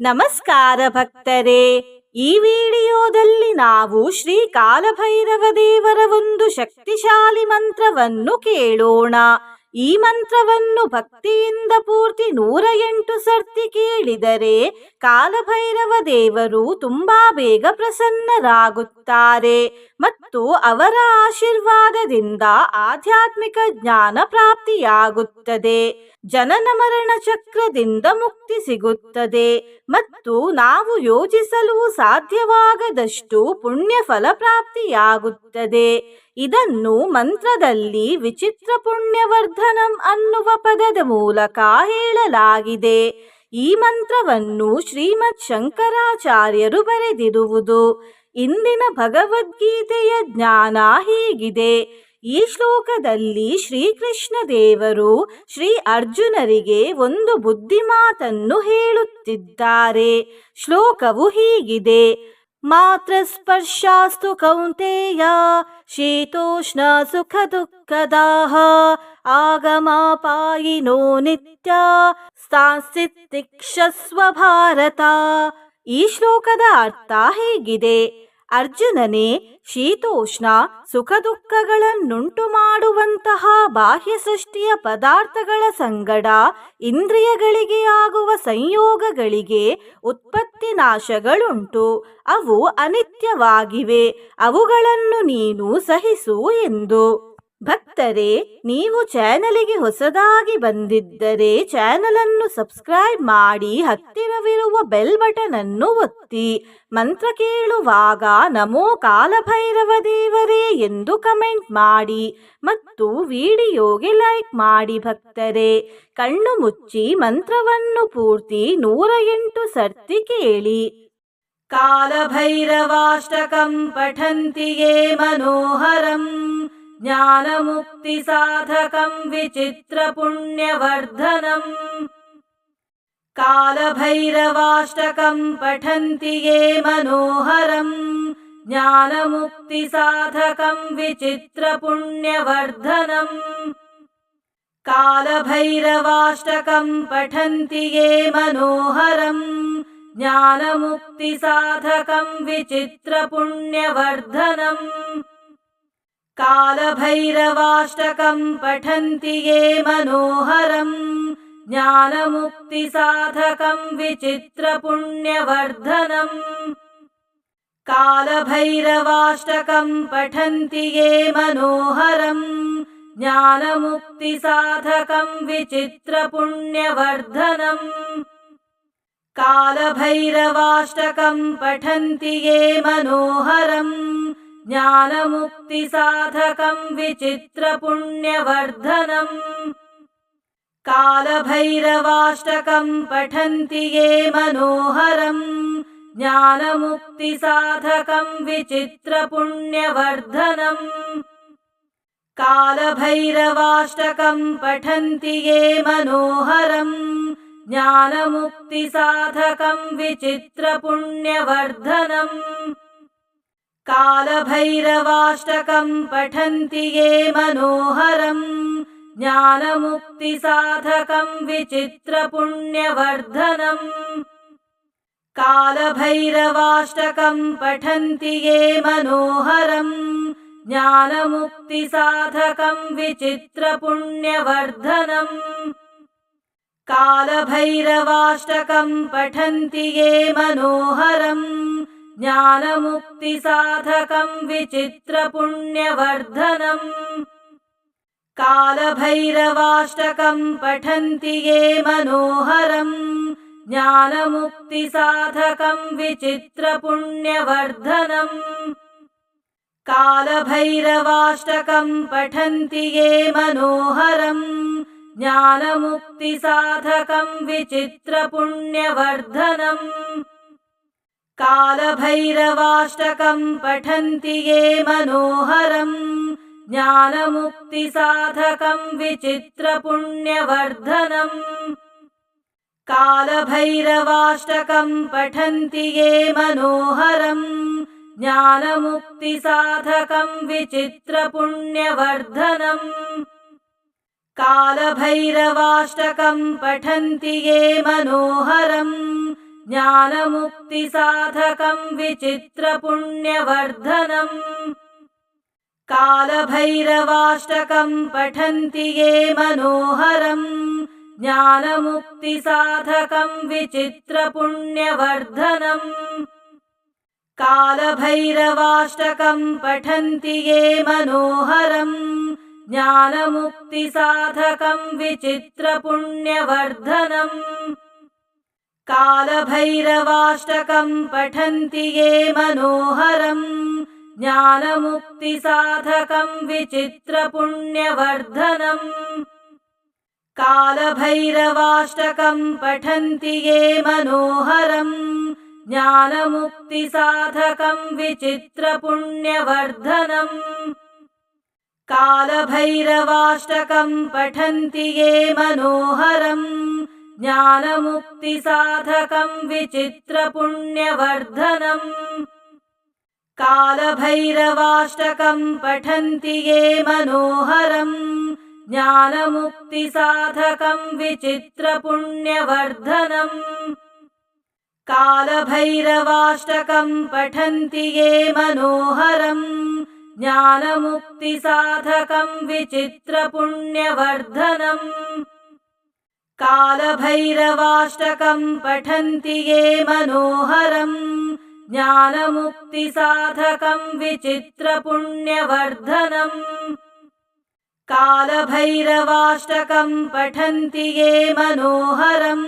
ನಮಸ್ಕಾರ ಭಕ್ತರೇ. ಈ ವಿಡಿಯೋದಲ್ಲಿ ನಾವು ಶ್ರೀ ಕಾಲಭೈರವ ದೇವರ ಒಂದು ಶಕ್ತಿಶಾಲಿ ಮಂತ್ರವನ್ನು ಕೇಳೋಣ. ಈ ಮಂತ್ರವನ್ನು ಭಕ್ತಿಯಿಂದ ಪೂರ್ತಿ ನೂರ ಎಂಟು ಸರ್ತಿ ಕೇಳಿದರೆ ಕಾಲಭೈರವ ದೇವರು ತುಂಬಾ ಬೇಗ ಪ್ರಸನ್ನರಾಗುತ್ತಾರೆ ಮತ್ತು ಅವರ ಆಶೀರ್ವಾದದಿಂದ ಆಧ್ಯಾತ್ಮಿಕ ಜ್ಞಾನ ಪ್ರಾಪ್ತಿಯಾಗುತ್ತದೆ. ಜನನ ಮರಣ ಚಕ್ರದಿಂದ ಮುಕ್ತಿ ಸಿಗುತ್ತದೆ ಮತ್ತು ನಾವು ಯೋಚಿಸಲು ಸಾಧ್ಯವಾಗದಷ್ಟು ಪುಣ್ಯ ಫಲ ಪ್ರಾಪ್ತಿಯಾಗುತ್ತದೆ. ಇದನ್ನು ಮಂತ್ರದಲ್ಲಿ ವಿಚಿತ್ರ ಪುಣ್ಯವರ್ಧನಂ ಅನ್ನುವ ಪದದ ಮೂಲಕ ಹೇಳಲಾಗಿದೆ. ಈ ಮಂತ್ರವನ್ನು ಶ್ರೀಮತ್ ಶಂಕರಾಚಾರ್ಯರು ಬರೆದಿರುವುದು. ಇಂದಿನ ಭಗವದ್ಗೀತೆಯ ಜ್ಞಾನ ಹೀಗಿದೆ. ಈ ಶ್ಲೋಕದಲ್ಲಿ ಶ್ರೀಕೃಷ್ಣ ದೇವರು ಶ್ರೀ ಅರ್ಜುನರಿಗೆ ಒಂದು ಬುದ್ಧಿಮಾತನ್ನು ಹೇಳುತ್ತಿದ್ದಾರೆ. ಶ್ಲೋಕವು ಹೀಗಿದೆ. ಮಾತ್ರ ಸ್ಪರ್ಶಾಸ್ತು ಕೌಂತೆಯ, ಶೀತೋಷ್ಣ ಸುಖ ದುಃಖದಾಹ ಆಗಮಾಪಾಯಿನೋ ನಿತ್ಯ ಸ್ಥಾಸ್ತಿಕ್ಷಸ್ವ ಭಾರತ. ಈ ಶ್ಲೋಕದ ಅರ್ಥ ಹೇಗಿದೆ. ಅರ್ಜುನನೇ, ಶೀತೋಷ್ಣ ಸುಖ ದುಃಖಗಳನ್ನುಂಟು ಮಾಡುವಂತಹ ಬಾಹ್ಯ ಸೃಷ್ಟಿಯ ಪದಾರ್ಥಗಳ ಸಂಗಡ ಇಂದ್ರಿಯಗಳಿಗೆ ಆಗುವ ಸಂಯೋಗಗಳಿಗೆ ಉತ್ಪತ್ತಿ ನಾಶಗಳುಂಟು. ಅವು ಅನಿತ್ಯವಾಗಿವೆ. ಅವುಗಳನ್ನು ನೀನು ಸಹಿಸು ಎಂದು. ಭಕ್ತರೇ, ನೀವು ಚಾನಲಿಗೆ ಹೊಸದಾಗಿ ಬಂದಿದ್ದರೆ ಚಾನಲ್ ಅನ್ನು ಸಬ್ಸ್ಕ್ರೈಬ್ ಮಾಡಿ, ಹತ್ತಿರವಿರುವ ಬೆಲ್ ಬಟನ್ ಅನ್ನು ಒತ್ತಿ. ಮಂತ್ರ ಕೇಳುವಾಗ ನಮೋ ಕಾಲಭೈರವ ದೇವರೇ ಎಂದು ಕಮೆಂಟ್ ಮಾಡಿ ಮತ್ತು ವಿಡಿಯೋಗೆ ಲೈಕ್ ಮಾಡಿ ಭಕ್ತರೇ. ಕಣ್ಣು ಮುಚ್ಚಿ ಮಂತ್ರವನ್ನು ಪೂರ್ತಿ ನೂರ ಎಂಟು ಸರ್ತಿ ಕೇಳಿ. ಕಾಲಭೈರವಾಷ್ಟಕಂ ಪಠಂತಿಯೇ ಮನೋಹರಂ. ज्ञानमुक्तिसाधकं विचित्रपुण्यवर्धनम् कालभैरवाष्टकं पठन्ति ये मनोहरम् ज्ञानमुक्तिसाधकं विचित्रपुण्यवर्धनम् कालभैरवाष्टकं पठन्ति ये मनोहरम् ज्ञानमुक्तिसाधकं विचित्रपुण्यवर्धनम् कालभैरवाष्टकं पठन्ति ये मनोहरम् ज्ञानमुक्तिसाधकं विचित्रपुण्यवर्धनम् कालभैरवाष्टकं पठन्ति ये मनोहरम् ज्ञानमुक्तिसाधकं विचित्रपुण्यवर्धनम् कालभैरवाष्टकं पठन्ति ये मनोहरम् ज्ञानमुक्तिसाधकं विचित्रपुण्यवर्धनम् कालभैरवाष्टकं पठन्ति ये मनोहरम् ज्ञानमुक्तिसाधकं विचित्रपुण्यवर्धनम् कालभैरवाष्टकं पठन्ति ये मनोहरम् ज्ञानमुक्तिसाधकं विचित्रपुण्यवर्धनम् कालभैरवाष्टकं पठन्ति ये मनोहरम् ज्ञानमुक्तिसाधकं विचित्रपुण्यवर्धनम् कालभैरवाष्टकं पठन्ति ये मनोहरम् ज्ञानमुक्तिसाधकं विचित्रपुण्यवर्धनम् कालभैरवाष्टकं पठन्ति ये मनोहरम् ज्ञानमुक्तिसाधकं विचित्रपुण्यवर्धनम् कालभैरवाष्टकं पठन्ति ये मनोहरम् ज्ञानमुक्तिसाधकं विचित्रपुण्यवर्धनम् कालभैरवाष्टकं पठन्ति ये मनोहरम् ज्ञानमुक्तिसाधकं विचित्रपुण्यवर्धनम् कालभैरवाष्टकं पठन्ति ये मनोहरम् ज्ञानमुक्तिसाधकं विचित्रपुण्यवर्धनम् कालभैरवाष्टकं पठन्ति ये मनोहरम् ज्ञानमुक्तिसाधकं विचित्रपुण्यवर्धनम् कालभैरवाष्टकं पठन्ति ये मनोहरम् ज्ञानमुक्तिसाधकं विचित्रपुण्यवर्धनम् कालभैरवाष्टकं पठन्ति ये मनोहरम् ज्ञानमुक्तिसाधकं विचित्रपुण्यवर्धनम् कालभैरवाष्टकं पठन्ति ये मनोहरम् ज्ञानमुक्तिसाधकं विचित्रपुण्यवर्धनम् कालभैरवाष्टकं पठन्ति ये मनोहरम् ज्ञानमुक्तिसाधकं विचित्रपुण्यवर्धनम् कालभैरवाष्टकं पठन्ति ये मनोहरम् ज्ञानमुक्तिसाधकं विचित्रपुण्यवर्धनम् कालभैरवाष्टकं पठन्ति ये मनोहरम् ज्ञानमुक्तिसाधकं विचित्रपुण्यवर्धनम् कालभैरवाष्टकं पठन्ति ये मनोहरम् ज्ञानमुक्तिसाधकं विचित्रपुण्यवर्धनम् कालभैरवाष्टकं पठन्ति ये मनोहरम् ज्ञानमुक्तिसाधकं विचित्रपुण्यवर्धनम् कालभैरवाष्टकं पठन्ति ये मनोहरम् ज्ञानमुक्तिसाधकं विचित्रपुण्यवर्धनम् कालभैरवाष्टकं पठन्ति ये मनोहरम्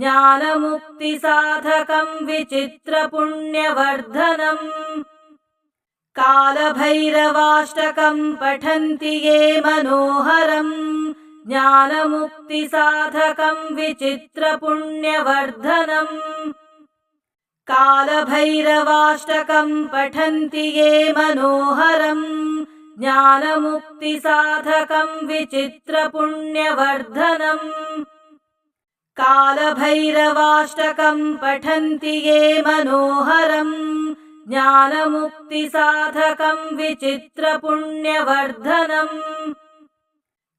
ज्ञानमुक्तिसाधकं विचित्रपुण्यवर्धनम् कालभैरवाष्टकं पठन्ति ये मनोहरम् ज्ञानमुक्तिसाधकं विचित्रपुण्यवर्धनम् कालभैरवाष्टकं पठन्ति ये मनोहरम् ज्ञानमुक्तिसाधकं विचित्रपुण्यवर्धनम् कालभैरवाष्टकं पठन्ति ये मनोहरम् ज्ञानमुक्तिसाधकं विचित्रपुण्यवर्धनम्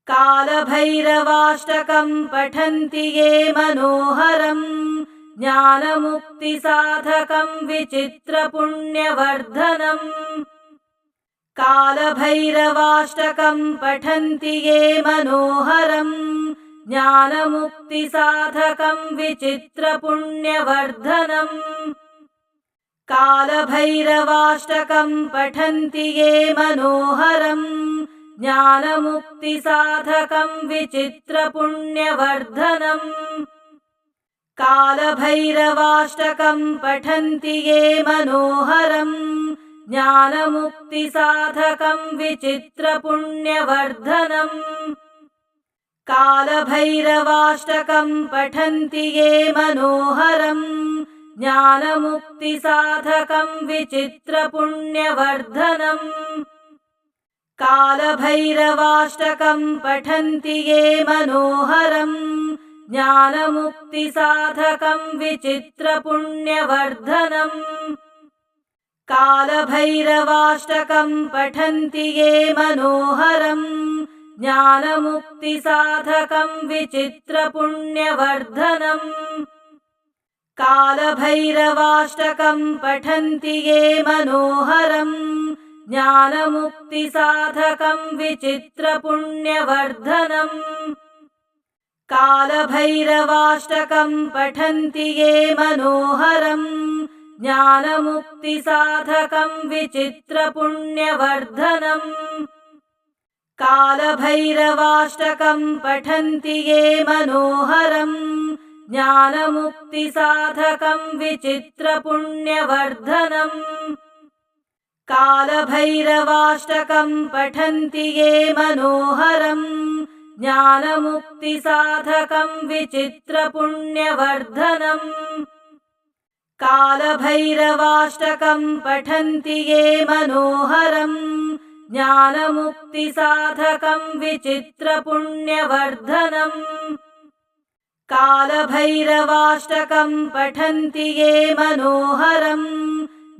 कालभैरवाष्टकं पठन्ति ये मनोहरम् ज्ञानमुक्तिसाधकं विचित्रपुण्यवर्धनम् कालभैरवाष्टकं पठन्ति ये मनोहरम् ज्ञानमुक्तिसाधकं विचित्रपुण्यवर्धनम् कालभैरवाष्टकं पठन्ति ये मनोहरम् ज्ञानमुक्तिसाधकं विचित्रपुण्यवर्धनम् कालभैरवाष्टकं पठन्ति ये मनोहरम् ज्ञानमुक्तिसाधकं विचित्रपुण्यवर्धनम् कालभैरवाष्टकं पठन्ति ये मनोहरम् ज्ञानमुक्तिसाधकं विचित्रपुण्यवर्धनम् कालभैरवाष्टकं पठन्ति ये मनोहरम् ज्ञानमुक्तिसाधकं विचित्रपुण्यवर्धनम् कालभैरवाष्टकं पठन्ति ये मनोहरम् ज्ञानमुक्तिसाधकं विचित्रपुण्यवर्धनम् कालभैरवाष्टकं पठन्ति ये मनोहरम् ज्ञानमुक्तिसाधकं विचित्रपुण्यवर्धनम् कालभैरवाष्टकं पठन्ति ये मनोहरम् ज्ञानमुक्तिसाधकं विचित्रपुण्यवर्धनम् कालभैरवाष्टकं पठन्ति ये मनोहरम् ज्ञानमुक्तिसाधकं विचित्रपुण्यवर्धनम् कालभैरवाष्टकं पठन्ति ये मनोहरम् ज्ञानमुक्तिसाधकं विचित्रपुण्यवर्धनम् कालभैरवाष्टकं पठन्ति ये मनोहरम् ज्ञानमुक्तिसाधकं विचित्रपुण्यवर्धनम् कालभैरवाष्टकं पठन्ति ये मनोहरम्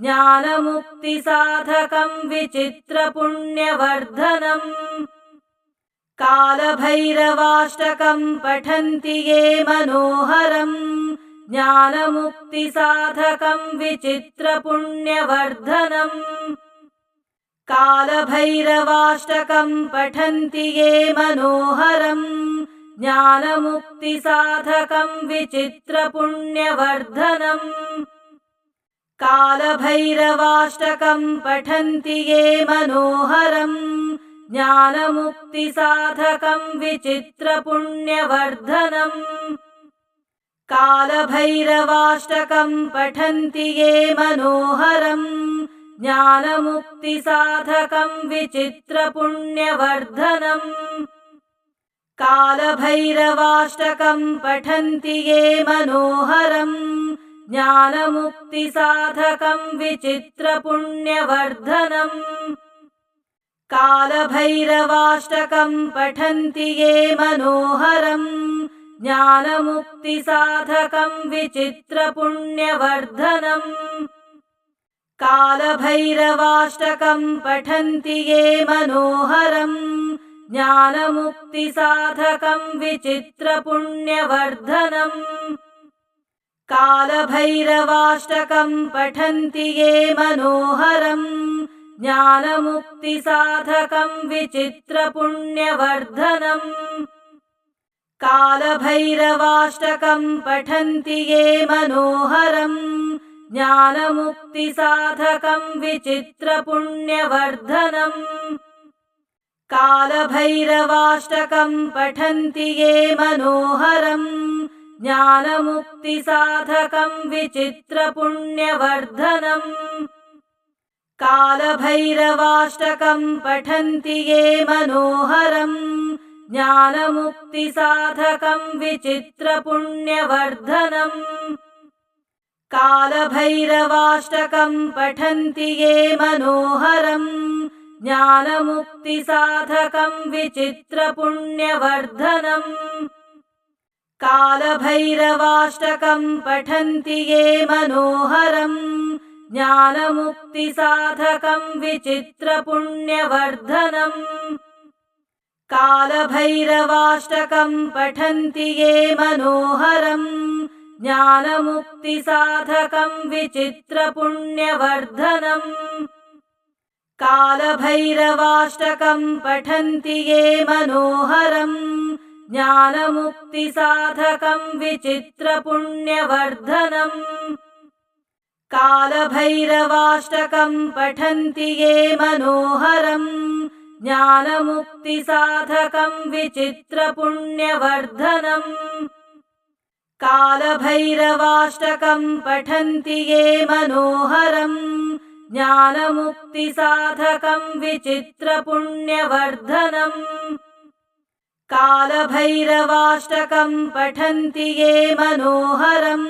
ज्ञानमुक्तिसाधकं विचित्रपुण्यवर्धनम् कालभैरवाष्टकं पठन्ति ये मनोहरम् ज्ञानमुक्तिसाधकं विचित्रपुण्यवर्धनम् कालभैरवाष्टकं पठन्ति ये मनोहरम् ज्ञानमुक्तिसाधकं विचित्रपुण्यवर्धनम् कालभैरवाष्टकं पठन्ति ये मनोहरम् ज्ञानमुक्तिसाधकं विचित्रपुण्यवर्धनम् कालभैरवाष्टकं पठन्ति ये मनोहरम् ज्ञानमुक्तिसाधकं विचित्रपुण्यवर्धनम् कालभैरवाष्टकं पठन्ति ये मनोहरम् ज्ञानमुक्तिसाधकं विचित्रपुण्यवर्धनम् कालभैरवाष्टकं पठन्ति ये मनोहरम् ज्ञानमुक्तिसाधकं विचित्रपुण्यवर्धनम् कालभैरवाष्टकं पठन्ति ये मनोहरम् ज्ञानमुक्तिसाधकं विचित्रपुण्यवर्धनम् कालभैरवाष्टकं पठन्ति ये मनोहरम् ज्ञानमुक्तिसाधकं विचित्रपुण्यवर्धनम् कालभैरवाष्टकं पठन्ति ये मनोहरम् ज्ञानमुक्तिसाधकं विचित्रपुण्यवर्धनम् कालभैरवाष्टकं पठन्ति ये मनोहरम् ज्ञानमुक्तिसाधकं विचित्रपुण्यवर्धनम्। कालभैरवाष्टकं पठन्ति ये मनोहरम् ज्ञानमुक्तिसाधकं विचित्रपुण्यवर्धनम्। कालभैरवाष्टकं पठन्ति ये मनोहरम् ज्ञानमुक्तिसाधकं विचित्रपुण्यवर्धनम् कालभैरवाष्टकं पठन्ति ये मनोहरम् ज्ञानमुक्तिसाधकं विचित्रपुण्यवर्धनम् कालभैरवाष्टकं पठन्ति ये मनोहरम् ज्ञानमुक्तिसाधकं विचित्रपुण्यवर्धनम् कालभैरवाष्टकं पठन्ति ये मनोहरम् ज्ञानमुक्तिसाधकं विचित्रपुण्यवर्धनम्। कालभैरवाष्टकं पठन्ति ये मनोहरम्। ज्ञानमुक्तिसाधकं विचित्रपुण्यवर्धनम्। कालभैरवाष्टकं पठन्ति ये मनोहरम्। ज्ञानमुक्तिसाधकं विचित्रपुण्यवर्धनम् कालभैरवाष्टकं पठन्ति ये मनोहरम्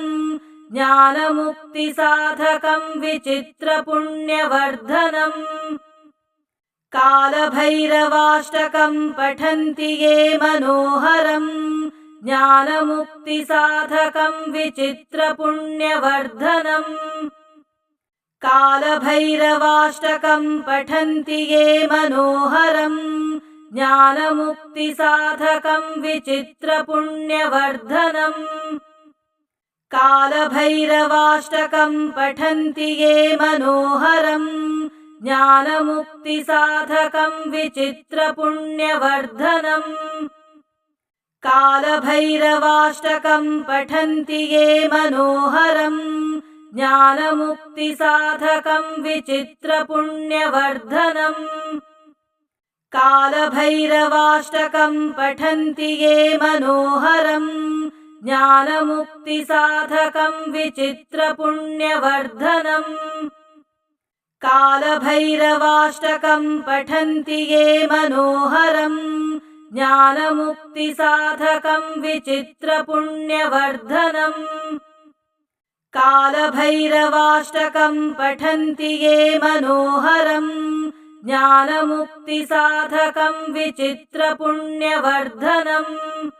ज्ञानमुक्तिसाधकं विचित्रपुण्यवर्धनम् कालभैरवाष्टकं पठन्ति ये मनोहरम् ज्ञानमुक्तिसाधकं विचित्रपुण्यवर्धनम् कालभैरवाष्टकं पठन्ति ये मनोहरम् ज्ञानमुक्तिसाधकं विचित्रपुण्यवर्धनम् कालभैरवाष्टकं पठन्ति ये मनोहरम् ज्ञानमुक्तिसाधकं विचित्रपुण्यवर्धनम् कालभैरवाष्टकं पठन्ति ये मनोहरम् ज्ञानमुक्तिसाधकं विचित्रपुण्यवर्धनम् कालभैरवाष्टकं पठन्ति ये मनोहरम् ज्ञानमुक्तिसाधकं विचित्रपुण्यवर्धनम् कालभैरवाष्टकं पठन्ति ये मनोहरम् ज्ञानमुक्तिसाधकं विचित्रपुण्यवर्धनम् कालभैरवाष्टकं पठन्ति ये मनोहरम् ज्ञानमुक्तिसाधकं विचित्रपुण्यवर्धनम्।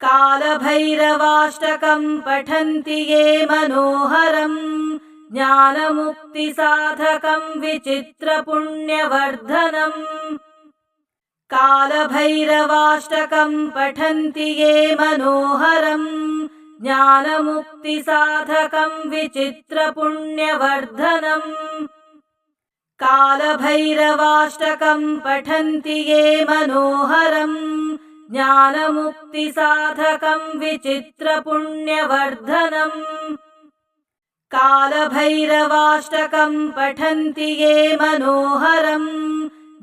कालभैरवाष्टकं पठन्ति ये मनोहरम्। ज्ञानमुक्तिसाधकं विचित्रपुण्यवर्धनम्। कालभैरवाष्टकं पठन्ति ये मनोहरम्। ज्ञानमुक्तिसाधकम् विचित्रपुण्यवर्धनम् कालभैरवाष्टकम् पठन्ति ये मनोहरम् ज्ञानमुक्तिसाधकम् विचित्रपुण्यवर्धनम् कालभैरवाष्टकम् पठन्ति ये मनोहरम्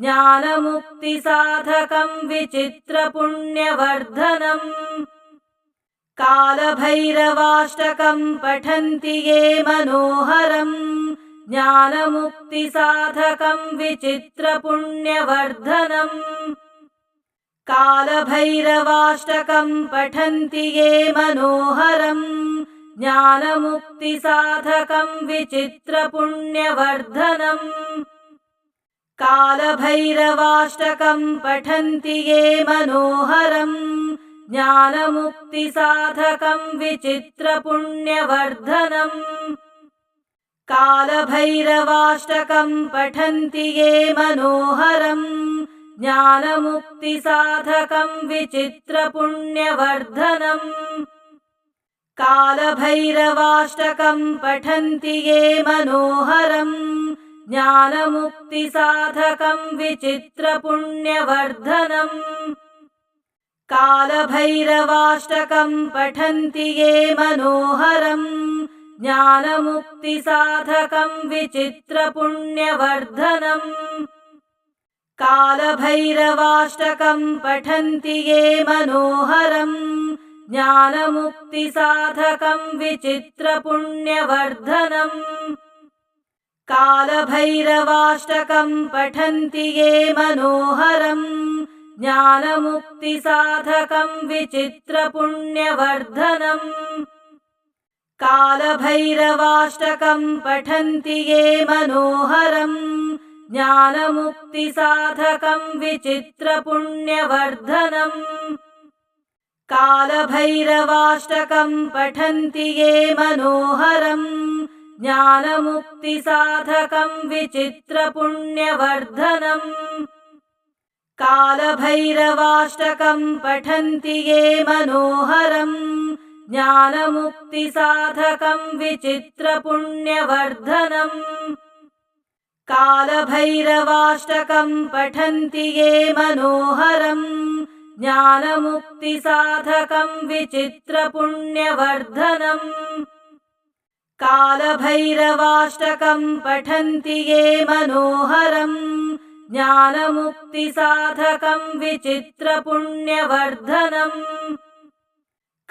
ज्ञानमुक्तिसाधकम् विचित्रपुण्यवर्धनम् कालभैरवाष्टकम् पठन्ति ये मनोहरम् ज्ञानमुक्तिसाधकम् विचित्रपुण्यवर्धनम्। कालभैरवाष्टकम् पठन्ति ये मनोहरम्। ज्ञानमुक्तिसाधकम् विचित्रपुण्यवर्धनम्। कालभैरवाष्टकम् पठन्ति ये मनोहरम्। ज्ञानमुक्तिसाधकम् विचित्रपुण्यवर्धनम् कालभैरवाष्टकम् पठन्ति ये मनोहरम् ज्ञानमुक्तिसाधकम् विचित्रपुण्यवर्धनम्। कालभैरवाष्टकम् पठन्ति ये मनोहरम् ज्ञानमुक्तिसाधकम् विचित्रपुण्यवर्धनम्। कालभैरवाष्टकम् पठन्ति ये मनोहरम् ज्ञानमुक्तिसाधकम् विचित्रपुण्यवर्धनम्। कालभैरवाष्टकम् पठन्ति ये मनोहरम्। ज्ञानमुक्तिसाधकम् विचित्रपुण्यवर्धनम्। कालभैरवाष्टकम् पठन्ति ये मनोहरम्। ज्ञानमुक्तिसाधकम् विचित्रपुण्यवर्धनम् कालभैरवाष्टकम् पठन्ति ये मनोहरम् ज्ञानमुक्तिसाधकम् विचित्रपुण्यवर्धनम् कालभैरवाष्टकम् पठन्ति ये मनोहरम् ज्ञानमुक्तिसाधकम् विचित्रपुण्यवर्धनम् कालभैरवाष्टकम् पठन्ति ये मनोहरम् ज्ञानमुक्तिसाधकम् विचित्रपुण्यवर्धनम् कालभैरवाष्टकम् पठन्ति ये मनोहरम् ज्ञानमुक्तिसाधकम् विचित्रपुण्यवर्धनम् कालभैरवाष्टकम् पठन्ति ये मनोहरम् ज्ञानमुक्तिसाधकम् विचित्रपुण्यवर्धनम्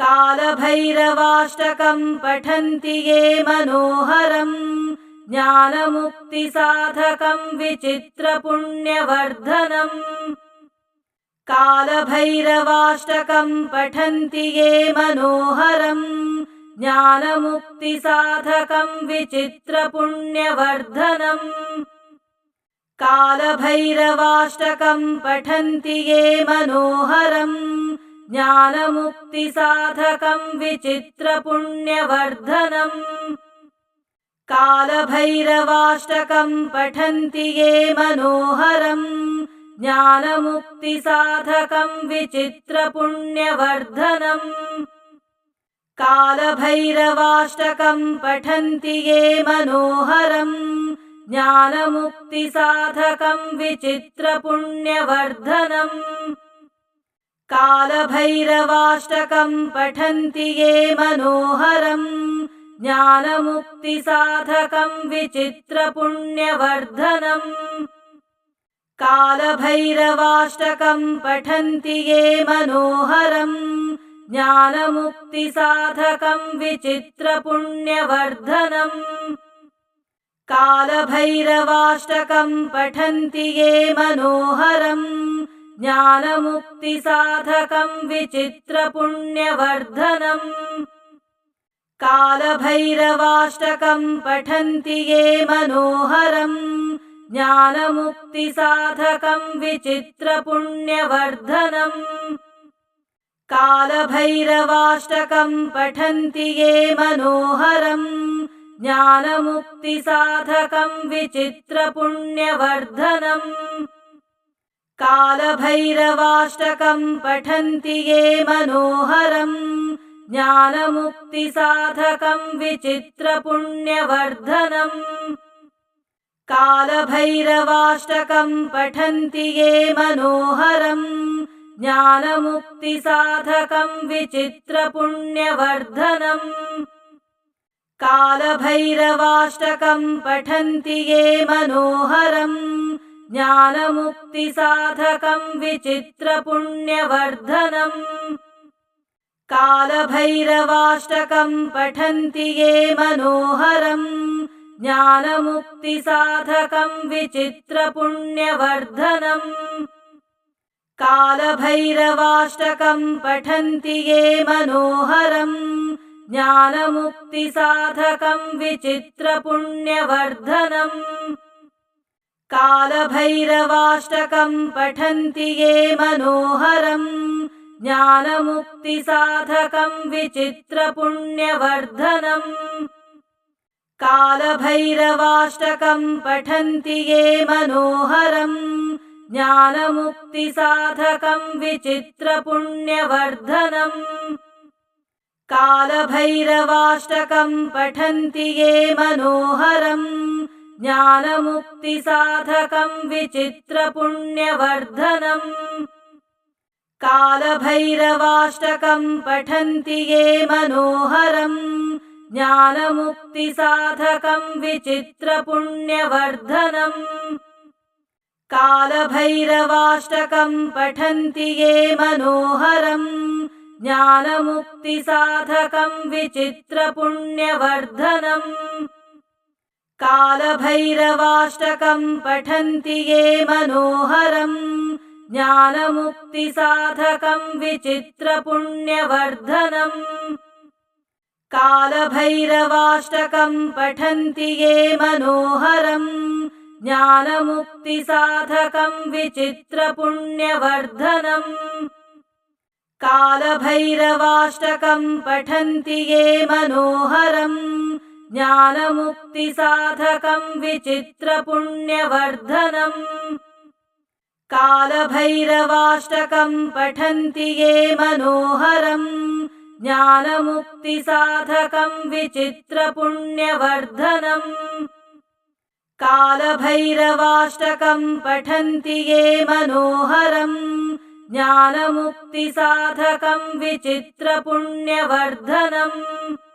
कालभैरवाष्टकम् पठन्ति ये मनोहरम् ज्ञानमुक्तिसाधकम् विचित्रपुण्यवर्धनम् कालभैरवाष्टकम् पठन्ति ये मनोहरम् ज्ञानमुक्तिसाधकम् विचित्रपुण्यवर्धनम् कालभैरवाष्टकम् पठन्ति ये मनोहरम् ज्ञानमुक्तिसाधकम् विचित्रपुण्यवर्धनम् कालभैरवाष्टकम् पठन्ति ये मनोहरम् ज्ञानमुक्तिसाधकम् विचित्रपुण्यवर्धनम् कालभैरवाष्टकम् पठन्ति ये मनोहरम् ज्ञानमुक्तिसाधकम् विचित्रपुण्यवर्धनम् कालभैरवाष्टकम् पठन्ति ये मनोहरम् ज्ञानमुक्तिसाधकम् विचित्रपुण्यवर्धनम् कालभैरवाष्टकम् पठन्ति ये मनोहरम् ज्ञानमुक्तिसाधकम् विचित्रपुण्यवर्धनम् कालभैरवाष्टकम् पठन्ति ये मनोहरम् ज्ञानमुक्तिसाधकम् विचित्रपुण्यवर्धनम् कालभैरवाष्टकम् पठन्ति ये मनोहरम् ज्ञानमुक्तिसाधकम् विचित्रपुण्यवर्धनम् कालभैरवाष्टकम् पठन्ति ये मनोहरम् ज्ञानमुक्तिसाधकम् विचित्रपुण्यवर्धनम् कालभैरवाष्टकम् पठन्ति ये मनोहरम् ज्ञानमुक्तिसाधकं विचित्रपुण्यवर्धनम् कालभैरवाष्टकं पठन्ति ये मनोहरम् ज्ञानमुक्तिसाधकं विचित्रपुण्यवर्धनम् कालभैरवाष्टकं पठन्ति ये मनोहरम् ज्ञानमुक्तिसाधकं विचित्रपुण्यवर्धनम् कालभैरवाष्टकं पठन्ति ये मनोहरम् ज्ञानमुक्तिसाधकं विचित्रपुण्यवर्धनम् कालभैरवाष्टकं पठन्ति ये मनोहरम् ज्ञानमुक्तिसाधकं विचित्रपुण्यवर्धनम् कालभैरवाष्टकं पठन्ति ये मनोहरम् ज्ञानमुक्तिसाधकं विचित्रपुण्यवर्धनम् कालभैरवाष्टकं पठन्ति ये मनोहरम् ज्ञानमुक्तिसाधकं विचित्रपुण्यवर्धनम् कालभैरवाष्टकं पठन्ति ये मनोहरम् ज्ञानमुक्तिसाधकं विचित्रपुण्यवर्धनम् कालभैरवाष्टकं पठन्ति ये मनोहरम् ज्ञानमुक्तिसाधकं विचित्रपुण्यवर्धनम् कालभैरवाष्टकं पठन्ति ये मनोहरम् ज्ञानमुक्तिसाधकं विचित्रपुण्यवर्धनम् कालभैरवाष्टकं पठन्ति ये मनोहरम् ज्ञानमुक्तिसाधकं विचित्रपुण्यवर्धनम् कालभैरवाष्टकं पठन्ति ये मनोहरम् ज्ञानमुक्तिसाधकं विचित्रपुण्यवर्धनम् कालभैरवाष्टकं पठन्ति ये मनोहरम् ज्ञानमुक्तिसाधकं विचित्रपुण्यवर्धनम् कालभैरवाष्टकं पठन्ति ये मनोहरम् कालभैरवाष्टकं पठन्ति ये मनोहरम् ज्ञानमुक्तिसाधकं विचित्रपुण्यवर्धनम् कालभैरवाष्टकं पठन्ति ये मनोहरम् ज्ञानमुक्तिसाधकं विचित्रपुण्यवर्धनम् कालभैरवाष्टकं पठन्ति ये मनोहरम् ज्ञानमुक्तिसाधकं विचित्रपुण्यवर्धनम् कालभैरवाष्टकं पठन्ति ये मनोहरम् ज्ञानमुक्तिसाधकं विचित्रपुण्यवर्धनम् कालभैरवाष्टकं पठन्ति ये मनोहरम् कालभैरवाष्टकं पठन्ति ये मनोहरम् ज्ञानमुक्तिसाधकं विचित्रपुण्यवर्धनम् कालभैरवाष्टकं पठन्ति ये मनोहरम् ज्ञानमुक्तिसाधकं विचित्रपुण्यवर्धनम्